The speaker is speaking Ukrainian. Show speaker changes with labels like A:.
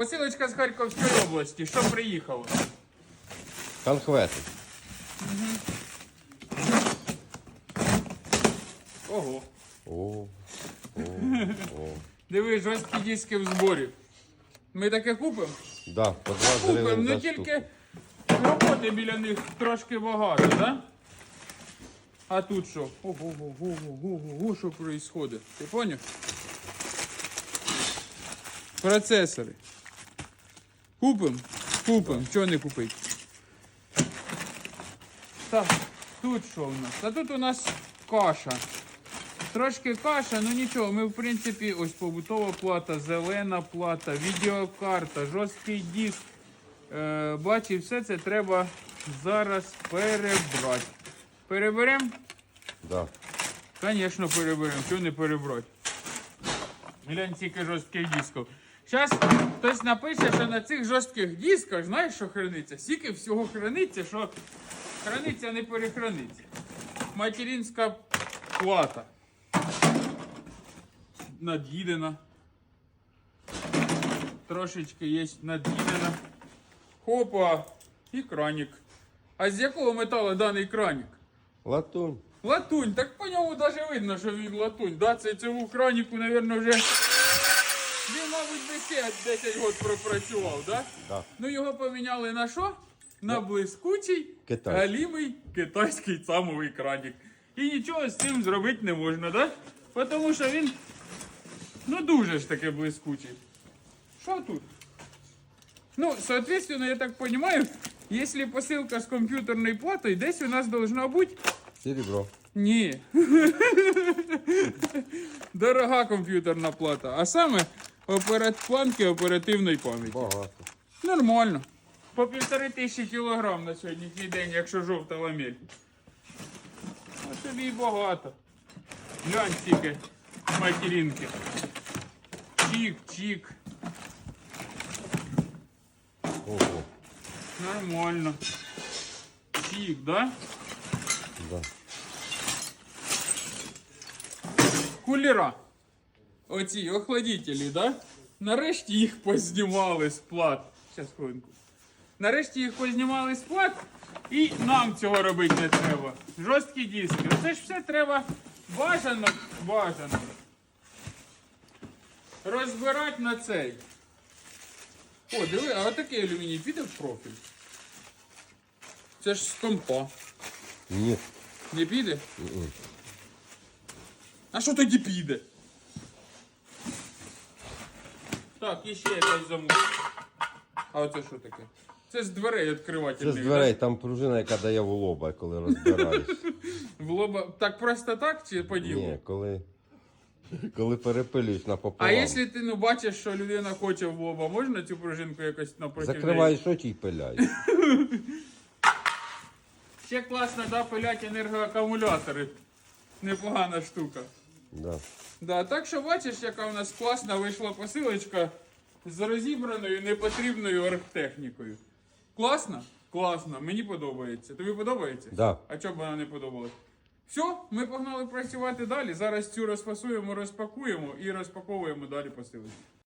A: Посилочка з Харківської області. Що приїхало?
B: Конхвети.
A: Ого.
B: О, о, о.
A: Диви, жорсткі диски в зборі. Ми таке купимо?
B: Да, по 2
A: Купимо,
B: гривень
A: ну тільки роботи біля них трошки багато, да? А тут що? Ого, ого, ого, ого, що происходит? Ти поняв? Процесори. Купимо? Купимо. Чого не купити? Так, тут що у нас? А тут у нас каша. Трошки каша, ну нічого, ми в принципі ось побутова плата, зелена плата, відеокарта, жорсткий диск. Е, бачиш, все це треба зараз перебрати. Переберемо?
B: Да.
A: Звісно, переберемо. Чого не перебрати? Глянь, скільки жорстких дисків. Зараз хтось напише, що на цих жорстких дисках, знаєш, що храниться? Стільки всього храниться, що храниться не перехраниться. Материнська плата. Над'їдена. Трошечки є над'їдена. Хопа. І краник. А з якого металу даний краник?
B: Латунь.
A: Латунь, так по ньому даже видно, що він латунь. Да, це цьому краніку, напевно, вже. Він, мабуть, би ще 10 років пропрацював, да?
B: Да.
A: Ну його поміняли на що? На блискучий,
B: Китайський.
A: галімий китайський самовий кранік. І нічого з цим зробити не можна, да? Тому що він ну дуже ж таки блискучий. Що тут? Ну, соответственно, я так понимаю, если посылка с компьютерной платой, десь у нас должна бути
B: Серебро.
A: ні. Дорога комп'ютерна плата. А саме операт... планки оперативної пам'яті.
B: Багато.
A: Нормально. По півтори тисячі кілограм на сьогоднішній день, якщо жовта ламель. А тобі і багато. Глянь стільки материнки. Чік-чік.
B: Ого.
A: Нормально. Чік, да?
B: Да.
A: Кулера. Оці охладителі, да? Нарешті їх познімали з плат. Щас хвилинку. Нарешті їх познімали з плат, і нам цього робити не треба. Жорсткі диски. Це ж все треба бажано, бажано. Розбирати на цей. О, диви, а отакий алюміній піде в профіль. Це ж з компа.
B: Ні.
A: Не піде?
B: Мгм.
A: А що тоді піде? Так, і ще якась замок. А оце що таке? Це з дверей
B: Це з дверей, там пружина, яка дає в лоба, коли розбираєш.
A: В лоба. Так просто так чи по ділу?
B: Ні, коли. Коли перепилюєш
A: А якщо ти ну, бачиш, що людина хоче в лоба, можна цю пружинку якось напроти
B: Закриваєш очі і пиляєш.
A: Ще класно, да, пилять енергоакумулятори. Непогана штука.
B: Да.
A: Да, так що бачиш, яка у нас класна вийшла посилочка з розібраною непотрібною оргтехнікою. Класно? Класно, мені подобається. Тобі подобається?
B: Да.
A: А чому б вона не подобалась? Все, ми погнали працювати далі. Зараз цю розфасуємо, розпакуємо і розпаковуємо далі посилочку.